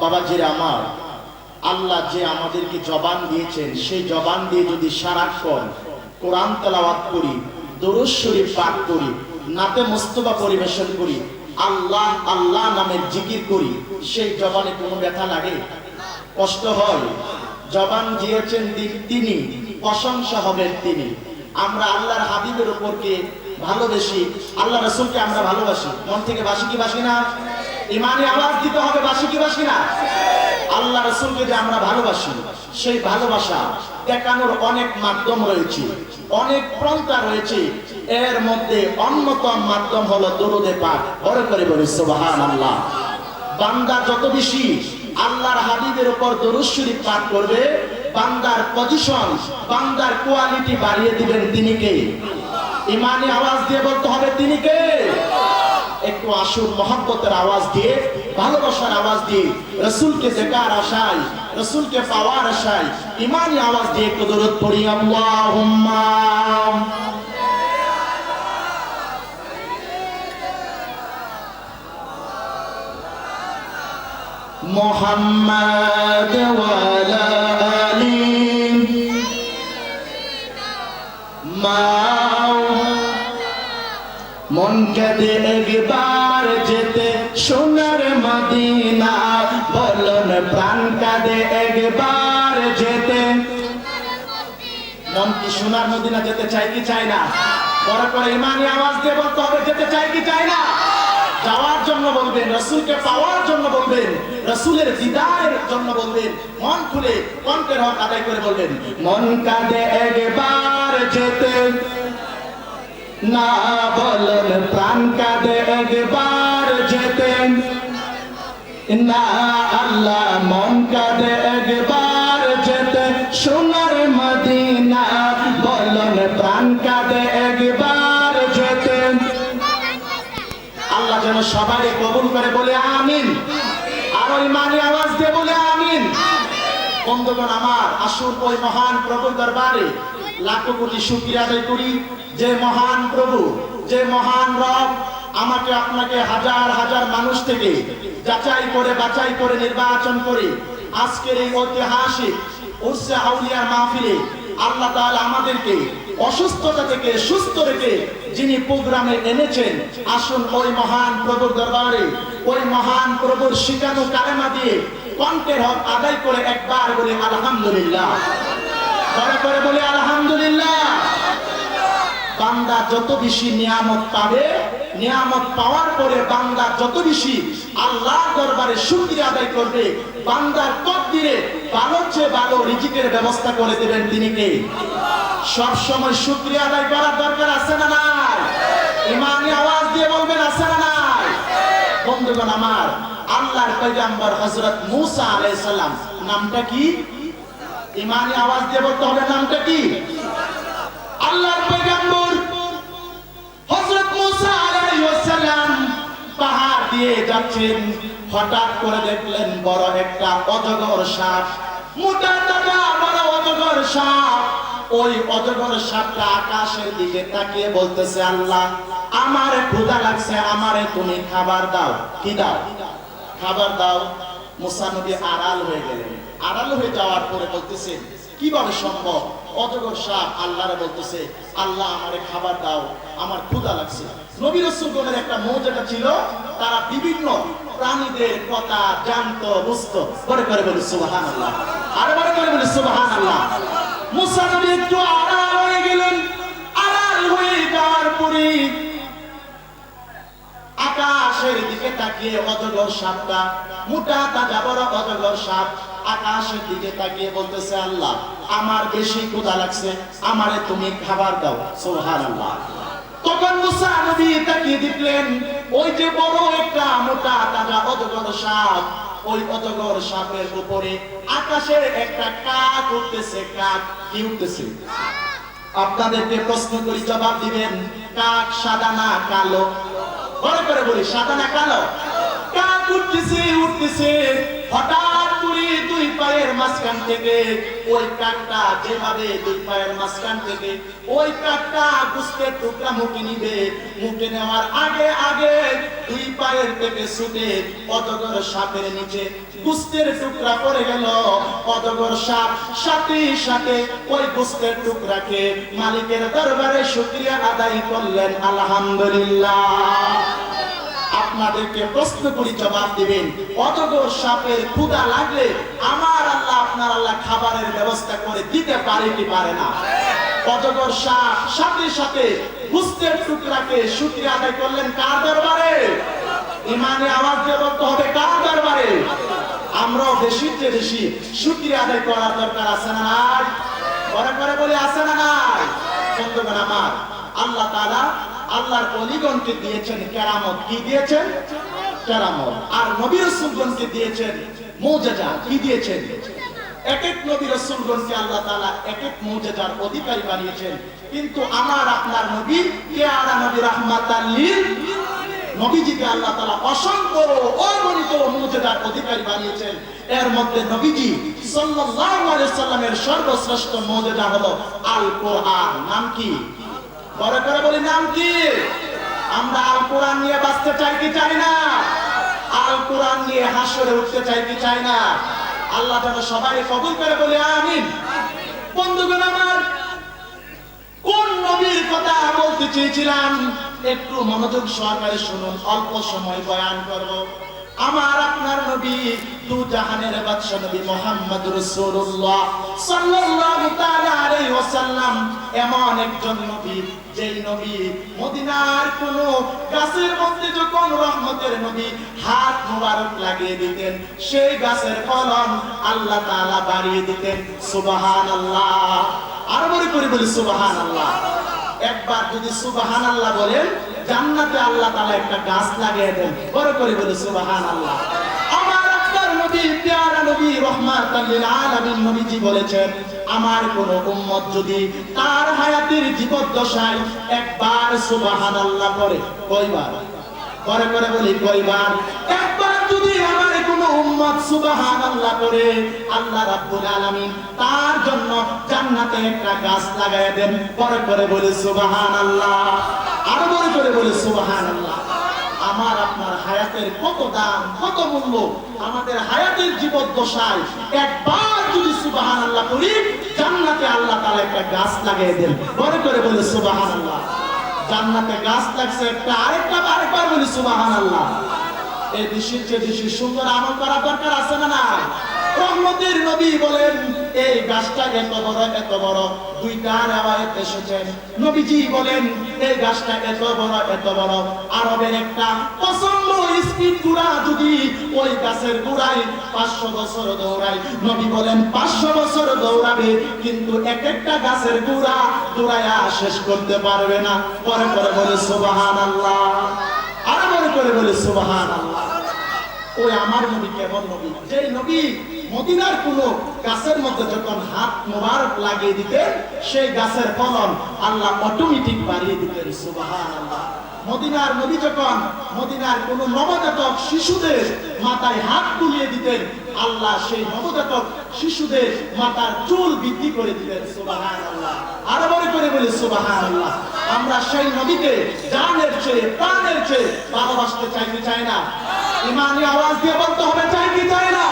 বাবাজির আমার, আল্লাহ যে আমাদেরকে জবান দিয়েছেন, সেই জবান দিয়ে যদি সারাক্ষণ কোরআন তেলাওয়াত করি, দরুদ শরীফ পাঠ করি, নাতে মোস্তফা পরিবেশন করি, আল্লাহ আল্লাহ নামের জিকির করি, সেই জবানে কোনো ব্যথা লাগে? কষ্ট হয়। জবান দিয়েছেন তিনি, প্রশংসা হবেন তিনি। আমরা আল্লাহর হাবিবের উপরকে ভালোবেসি, আল্লাহ রসুলকে আমরা ভালোবাসি। মন থেকে বাসি কি বাসি না? ইমানে আওয়াজ দিতে হবে বাসি কি বাসি না? আল্লাহ রসুলকে যে আমরা ভালোবাসি, সেই ভালোবাসা দেখানোর অনেক মাধ্যম রয়েছে, অনেক প্রন্থা রয়েছে। এর মধ্যে অন্যতম মাধ্যম হলো দরুদে পাক। বড় করে বলি সুবহান আল্লাহ বান্দা যত বেশি আল্লাহর হাবিবের উপর দরুদ শরীফ পাঠ করবে, বান্দার পজিশন বান্দার কোয়ালিটি বাড়িয়ে দিবেন তিনি কে? ইমানি আওয়াজ দিয়ে বলতে হবে তিনি কে? একটু আসুন মহব্বতের আওয়াজ দিয়ে, ভালোবাসার আওয়াজ দিয়ে, রসুলকে দেখার আশায়, রসুলকে পাওয়ার আশায়, ইমানি আওয়াজ দিয়ে একটু দরুদ পড়ি আল্লাহুম্মা। মোহাম্মদ ওয়ালা আলী মাও মন কাঁদে একবার যেতে, সোনার মদিনা। বলন প্রাণ কাঁদে একবার যেতে। মন কি সোনার মদিনা যেতে চাই কি চাই না? পরে পরে ইমানি আওয়াজ দিয়ে বলতে হবে, যেতে চাই কি চাই না? যাওয়ার জন্য বলবেন, রসুলকে পাওয়ার জন্য বলবেন, রসুলের দিদারের জন্য বলবেন, মন খুলে কণ্ঠের হক আদায় করে বলবেন মন কাঁদে একবার যেতে। না বলন প্রাণ কাঁদে একবার যেতে। না আল্লাহ মন কাঁদে একবার যেতে। সোনার মদিনা বলন প্রাণ কাঁদে একবার যেতে। আল্লাহ যেন সবাই কবুল করে বলে আমিন। আর ওই মানে আওয়াজ দিয়ে বলে আমিন। বন্ধুগণ আমার আসুন ওই মহান প্রভুর দরবারে লাখো কোটি শুক্রিয়া আদায় করি। যে মহান প্রভু, যে মহান রব আমাকে আপনাকে হাজার হাজার মানুষ থেকে যাচাই করে, বাছাই করে, নির্বাচন করে আজকের এই ঐতিহাসিক উর্সে আউলিয়ার মাহফিলে আল্লাহ তাআলা আমাদেরকে অসুস্থতা থেকে সুস্থ রেখে যিনি প্রোগ্রামে এনেছেন আসুন ওই মহান প্রভুর দরবারে, ওই মহান প্রভুর শিখানো কালেমা দিয়ে কণ্ঠের হক আদায় করে একবার বলে, আলহামদুলিল্লাহ। করে করে বলে, আলহামদুলিল্লাহ। বান্দা যত বেশি নিয়ামত পাবে, নিয়ামত পাওয়ার পরে বান্দা যত বেশি আল্লাহ দরবারে শুকরিয়া আদায় করবে, বান্দার তকদিরে ভালো চেয়ে ভালো রিজিকের ব্যবস্থা করে দেবেন তিনি কে? সব সময় শুকরিয়া আদায় করার দরকার আছে না নাই? ইমানি আওয়াজ দিয়ে বলবেন, আছে না নাই? বন্ধুগণ আমার, আল্লাহর পয়গাম্বর হযরত মূসা আলাইহিস সালাম, নামটা কি? ইমানি আওয়াজ দিয়ে বলতে হবে, নামটা কি? আল্লাহর পয়গাম্বর হযরত মূসা আলাইহিস সালাম পাহাড় দিয়ে যাচ্ছেন। হঠাৎ করে দেখলেন বড় একটা অজগর সাপ, মোটা টাকা, বড় অজগর সাপ। ওই অজগর সাপটা আকাশের দিকে তাকিয়ে বলতেছে, আল্লাহ, আমারে ক্ষুধা লাগছে, আমারে তুমি খাবার দাও। কি দাও? খাবার দাও? মুসা নবী আড়াল হয়ে গেলেন। আড়াল হয়ে যাওয়ার পরে বলতেছে, কীভাবে সম্ভব? অজগর সাপ আল্লাহরে বলতেছে, আল্লাহ আমারে খাবার দাও, আমার ক্ষুধা লাগছে। নবী রসুলগণের একটা মৌজাটা ছিল, তারা বিভিন্ন প্রাণীদের কথা জানতো, বুঝতো। বড় করে বলি সুবাহান আল্লাহ আরে বড় করে বলি সুবাহান আল্লাহ মুসা নবী একটু আড়াল হয়ে গেলেন। আড়াল হয়ে যাওয়ার পরে আকাশের দিকে তাকিয়ে অজগর সাপটা? মোটা, তাজা, বড় অজগর সাপ? আকাশের দিকে তাকিয়ে বলতেছে আল্লাহ, আমার বেশি ক্ষুধা লাগছে, আমারে তুমি খাবার দাও। কি উঠতেছে? আপনাদেরকে প্রশ্ন করি, জবাব দিবেন, কাক সাদা না কালো? বড় করে বলি সাদা কালো? উঠতেছে হঠাৎ করে দুই পায়ের মাঝখান থেকে, ওই কাঠটা যেভাবে দুই পায়ের মাঝখান থেকে, ওই কাঠটা গুস্তের টুকরা মুখে নিবে। মুখে নেওয়ার আগে আগে দুই পায়ের থেকে ছুটে অজগর সাপের নিচে গুস্তের টুকরা পড়ে গেল। অজগর সাপ সাথে সাথে ওই গুস্তের টুকরাকে মালিকের দরবারে শুক্রিয়া আদায় করলেন। আলহামদুলিল্লাহ। আপনাদেরকে প্রশ্ন করি, জবাব দিবেন। অজগর সাপের ক্ষুধা লাগলে আমার আল্লাহ আপনার আল্লাহ খাবারের ব্যবস্থা করে দিতে পারে কি পারে না? অজগর সাপ সাথে সাথে টুকরাকে আদায় করলেন কার দরবারে? ইমানে আওয়াজ হবে, কার দরবারে? আমরাও বেশি চেয়ে বেশি আদায় করার দরকার আছে না নাই? পরে পরে বলি, আছে না নাই? বন্ধুগণ আমার, আল্লাহ আল্লাহর অলিগণকে দিয়েছেন কেরামত। কি দিয়েছেন? কেরামত। আর নবী রাসূলগণকে দিয়েছেন মুজিজা। কি দিয়েছেন? এক এক নবী আল্লাহ তাআলা এক এক মুজিজার অধিকারী বানিয়েছেন। কিন্তু আমার আপনার নবী পেয়ারা নবী নবীজিকে আল্লাহ তাআলা অসংখ্য মুজিজার অধিকারী বানিয়েছেন। এর মধ্যে নবীজি সাল্লাল্লাহু আলাইহি সাল্লামের সর্বশ্রেষ্ঠ মুজিজা হলো আল কোরআন নাম কি? বড় করে বলি, নাম কি? আমরা আল কোরআন নিয়ে বাঁচতে চাই কি চাই না? আল কোরআন নিয়ে হাসরে উঠতে চাই কি চাই না? আল্লাহ যেন সবাই কবুল করে বলে, আমিন। বন্ধুগণ আমার, কোন নবীর কথা বলতে চেয়েছিলাম? একটু মনোযোগ সহকারে শুনুন, অল্প সময় বয়ান করব। আমার আপনার নবী, দু জাহানের বাদশা নবী মোহাম্মদ রাসূলুল্লাহ সাল্লাল্লাহু ওয়াসাল্লাম এমন একজন নবী, যেই নবী মদিনার কোন গাছের মধ্যে যখন রহমতের নবী হাত মোবারক লাগিয়ে দিতেন, সেই গাছের ফলন আল্লাহ তাআলা বাড়িয়ে দিতেন। সুবহানাল্লাহ। আর মনে করে বলি সুবহানাল্লাহ। একবার যদি সুবহানাল্লাহ বলেন, জান্নাতে আল্লাহ তাআলা একটা গাছ লাগিয়ে দেন। বড় করে বলি সুবহানাল্লাহ। আমার কোন যদি তার একবার করে বলি করে, আল্লাহ রাব্বুল আলামিন তার জন্য জান্নাতে একটা গাছ লাগায় দেন। পরে করে বলি, সুবহানাল্লাহ। আরও বলে করে বলি, সুবহানাল্লাহ। আমার আপনার হায়াতের কত দাম, কত মূল্য, আমাদের হায়াতের জীবদ্দশায় একবার যদি সুবাহান আল্লাহ করি জান্নাতে আল্লাহ তালা একটা গাছ লাগিয়ে দেন। বড় করে বলে সুবাহান আল্লাহ জান্নাতে গাছ লাগছে একটা, আরেকটা আরেকবার বলি সুবাহান আল্লাহ এই দেশের যে দেশের সুন্দর আমল করা দরকার আছে না না রহমতের নবী বলেন, এই গাছটা এত বড় এত বড় নবীজি বলেন, এই গাছটা এত বড় এত বড়, আরবের একটা স্পিড গুড়া যদি ওই গাছের পাঁচশো বছর দৌড়াই নবী বলেন, পাঁচশো বছর দৌড়াবে, কিন্তু এক একটা গাছের গুড়া দৌড়াইয়া শেষ করতে পারবে না। পরে পরে বলে সুবাহান আল্লাহ আরও করে বলে সুবাহান আল্লাহ ওই আমার নবী কেমন নবী? যে নবী মদিনার কোন গাছের মধ্যে যখন হাত মোবারক লাগিয়ে দিতেন, সেই গাছের ফলন আল্লাহ অটোমেটিক বাড়িয়ে দিতেন সুবাহান আল্লাহ মদিনার নবী যখন মদিনার কোন নবজাতক শিশুদের মাথায় হাত তুলিয়ে দিতেন, আল্লাহ সেই নবজাতক শিশুদের মাথার চুল বৃদ্ধি করে দিতেন সুবাহান আল্লাহ আরও বড় করে বলি সুবাহান আমরা সেই নবীকে জানের চেয়ে, প্রাণের চেয়ে ভালোবাসতে চাই চাই না। ইমানি আওয়াজ দিয়ে বলতে হবে চাই চাই না।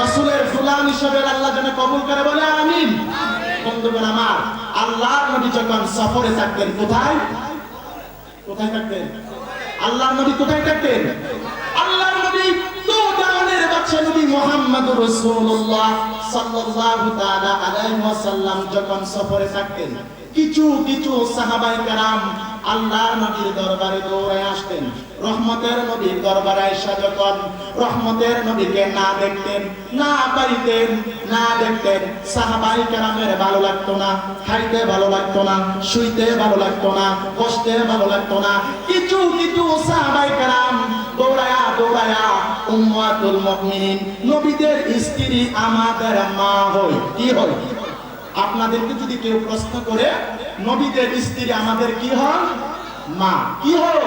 রসুলের গুলাম হিসেবে আল্লাহ যেন কবুল করে বলে আমিন। বন্ধুগণ আমার আল্লাহর নবী যখন সফরে থাকতেন কোথায়? কোথায় থাকতেন? আল্লাহর নবী কোথায় থাকতেন? আল্লাহর নবী তো জাহানের বাদশা নবী মুহাম্মদুর রাসূলুল্লাহ সাল্লাল্লাহু তাআলা আলাইহি ওয়াসাল্লাম যখন সফরে থাকতেন কিছু কিছু সাহাবায়ে কেরাম আল্লাহর নবীর দরবারে দৌড়ে আসতেন। রহমতের নবীর দরবারে আয়েশা যখন রহমতের নবীকে না দেখতেন, না পাইতেন, না দেখতেন, সাহাবাই কেরামের ভালো লাগতো না, খাইতে ভালো লাগতো না, শুইতে ভালো লাগতো না, বসতে ভালো লাগতো না। কিছু কিছু সাহাবাই কেরাম দৌড়ায়া দৌড়ায়া, উম্মাতুল মুমিনিন, নবীদের স্ত্রী আমাদের মা হয়, কি হয়? আপনাদেরকে যদি কেউ প্রশ্ন করে নবীদের স্ত্রী আমাদের কি হন মা। কি হল?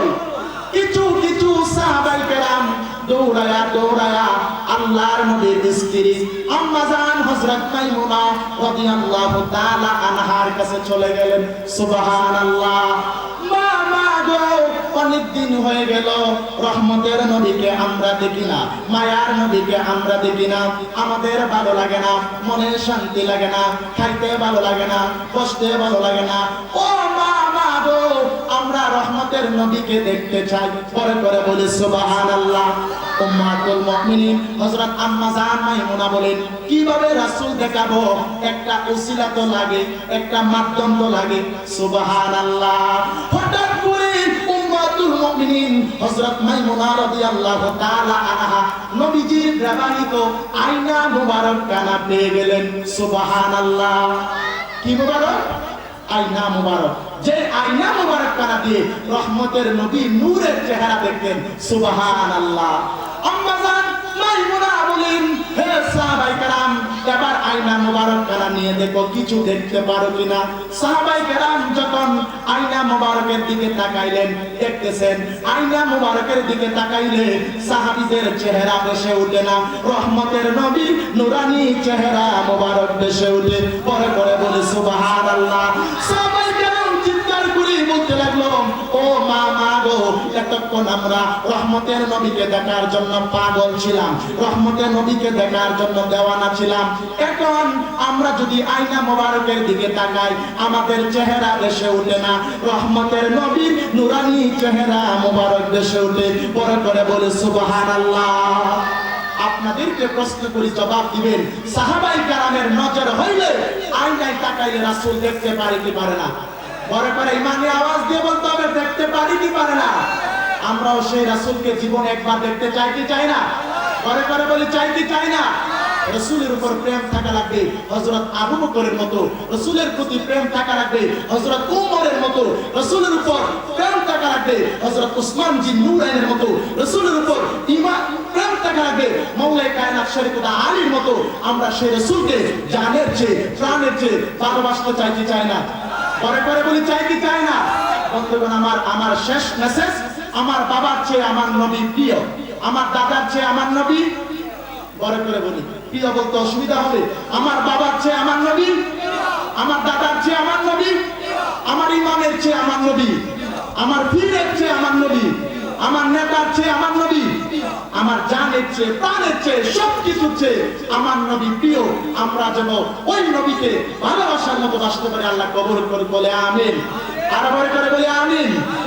কিছু কিছু সাহাবাই কেরাম দৌড়ায়া দৌড়ায়া আল্লাহর নবীর স্ত্রী আম্মাজান হযরত মাইমুনা রাদিয়াল্লাহু তাআলা আনহার কাছে চলে গেলেন। সুবহানাল্লাহ। অনেক দিন হয়ে গেল। রহমতের নবীকে আমরা দেখি না, মায়ার নবীকে আমরা দেখি না। আমাদের ভালো লাগে না, মনে শান্তি লাগে না, খাইতে ভালো লাগে না, বসতে ভালো লাগে না। ও মা মা গো, আমরা রহমতের নবীকে দেখতে চাই। পরে করে বলি, সুবহানাল্লাহ। উম্মাতুল মুমিনিন। হযরত আম্মা জান মাইমুনা বলেন, কীভাবে রাসূল দেখাবো? একটা উসিলা তো লাগে, একটা মাধ্যম তো লাগে। সুবহানাল্লাহ। হঠাৎ করে মুমিনিন হযরত মাইমুনা রাদিয়াল্লাহু তাআলা আনহা নবীজির ব্যবহৃত আয়না মুবারক কানা পেয়ে গেলেন, সুবহানাল্লাহ। কি মুবারক? আয়না মুবারক। যে আয়না মুবারক কানা দিয়ে রহমতের নবী নূরের চেহারা দেখতেন সুবহানাল্লাহ। আম্মা জান, মাইমুনা বলেন, হে সাহাবাই কারাম, এবার আয়না মোবারক তারা নিয়ে দেখো, কিছু দেখতে পারো কিনা। সাহাবাই কেরাম যখন আয়না মোবারকের দিকে তাকাইলেন, দেখতেছেন আয়না মোবারকের দিকে তাকাইলে সাহাবিদের চেহারা বেশে উঠে না। রহমতের নবী, নুরানি চেহারা মোবারক বেশে উঠে পরে পরে বলে সুবাহ সাহাবাই এতক্ষণ আমরা রহমতের নবীকে দেখার জন্য পাগল ছিলাম, রহমতের নবীকে দেখার জন্য দেওয়ানা ছিলাম, এখন আমরা যদি আয়না মোবারকের দিকে তাকাই, আমাদের চেহারা দেশে উঠে না। রহমতের নবীর নুরানি চেহারা মোবারক দেশে উঠে। পরে করে বলে, সুবহানাল্লাহ। আপনাদেরকে প্রশ্ন করি, জবাব দিবেন। সাহাবাই কারামের নজর হইলে আয়নায় তাকাইলে রাসূল দেখতে পারে কি পারে না? পরে পরে ইমানে আওয়াজ দিয়ে বলতে হবে, দেখতে পারি কি পারে না? আমরাও সেই রাসূলকে জীবন একবার দেখতে চাই কি চাই না? পরে পরে বলি, চাই কি চাই না? রসুলের উপর প্রেম থাকা লাগবে হজরত আবু বকরের মতো। রসুলের প্রতি প্রেম থাকা লাগবে হজরত উমরের মতো। রসুলের উপর প্রেম থাকা লাগবে হজরত উসমান জি নুরাইনের মতো। রসুলের উপর ইমান প্রেম থাকা লাগবে মৌলাই কায়নাত শরীফুল্লাহ আলীর মতো। আমরা সেই রসুলকে জানের চেয়ে, প্রাণের চেয়ে ভালোবাসতে চাই কি চাই না? পরে পরে বলি, চাই কি চাই না? বন্ধুগণ, আমার আমার শেষ মেসেজ আমার বাবার চেয়ে আমার নবী প্রিয়, আমার দাদার চেয়ে আমার নবী পরে করে বলি, প্রিয় বলতে অসুবিধা হবে। আমার বাবার চেয়ে আমার নবী, আমার দাদার চেয়ে আমার নবী, আমার ইমামের চেয়ে আমার নবী, আমার পীরের চেয়ে আমার নবী, আমার নেতার চেয়ে আমার নবী, আমার জানের চেয়ে, প্রাণের চেয়ে সব কিছুর চেয়ে আমার নবী প্রিয়। আমরা যেন ওই নবীকে ভালোবাসার মতো বাসতে পারি, আল্লাহ কবর করে বলে আমিন। আর করে বলে আমিন।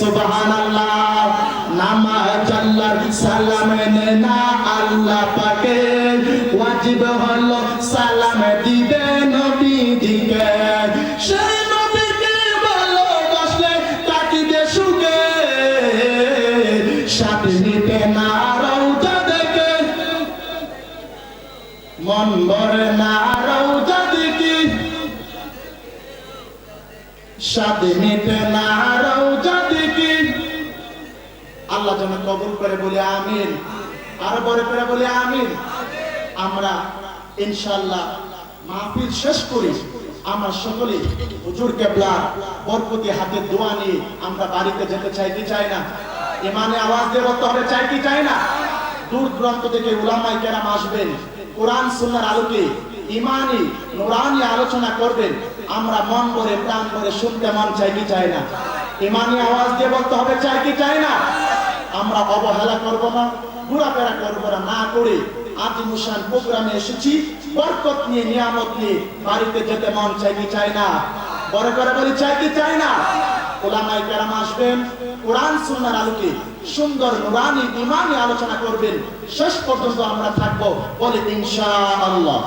সুবহানাল্লাহ। নামাজ আল্লাহর সালাম না সাথে নিতে না রওজা দেখে। না আল্লাহ যেন কবুল করে বলে আমিন। আরও বড় করে বলে আমিন। আমরা ইনশাআল্লাহ মাহফিল শেষ করি। আমরা সকলে হুজুর কেবলা বরপতি হাতে দোয়া নিয়ে আমরা বাড়িতে যেতে চাই কি চাই না? ইমানে আওয়াজ দিয়ে বলতে হবে, চাই কি চাই না? দূর দূরান্ত থেকে উলামাই কেরাম আসবেন, কোরআন, সুন্নার আলোকে ইমানি, নুরানি আলোচনা করবেন। আমরা মন ভরে, প্রাণ ভরে শুনতে মন চাই কি চাই না? ইমানি আওয়াজ দিয়ে বলতে হবে, চাই কি চাই না? আমরা অবহেলা করব না, ঘোরাফেরা করবরা না। করে আদি মুসান প্রোগ্রামে এসেছি, বরকত নিয়ে, নিয়ামত নিয়ে বাড়িতে যেতে মন চাই কি চাই না? বড় করে বলি চাই কি চাই না? ওলামাই কেরাম আসবেন, কোরআন, সুন্নার আলোকে সুন্দর নুরানি, ইমানি আলোচনা করবেন। শেষ পর্যন্ত আমরা থাকব, বলে ইনশাআল্লাহ।